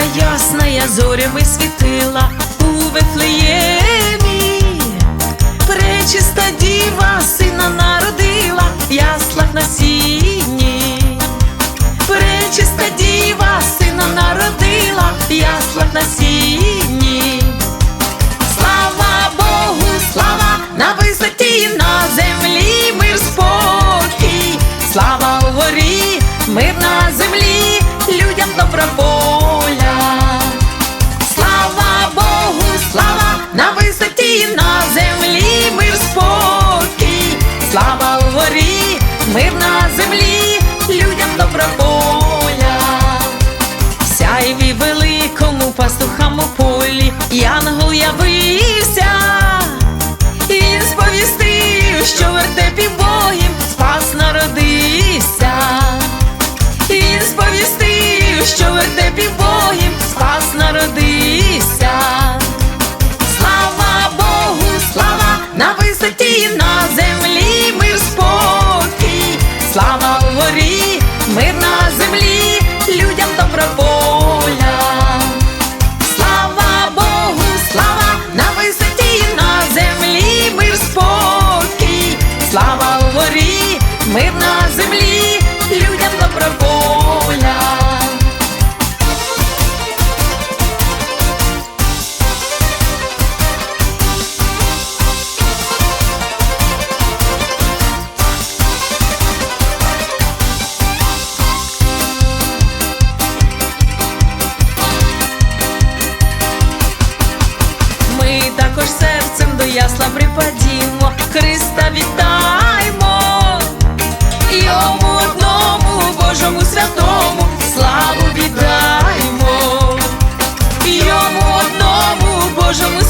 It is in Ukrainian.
ясна, я зорями світила у Вифлеємі. Пречиста діва сина народила, в яслах на сіні. Пречиста діва сина народила, в яслах на сіні. Великому пастухам у полі Янгол явився, і він сповістив, що в вертепі Богім спас народився. І сповістив, що в вертепі Богім спас народився. Слава Богу, слава на висоті, Також серцем до ясла припадімо, Христа вітаймо, йому одному, Божому святому, славу віддаймо, йому одному, Божому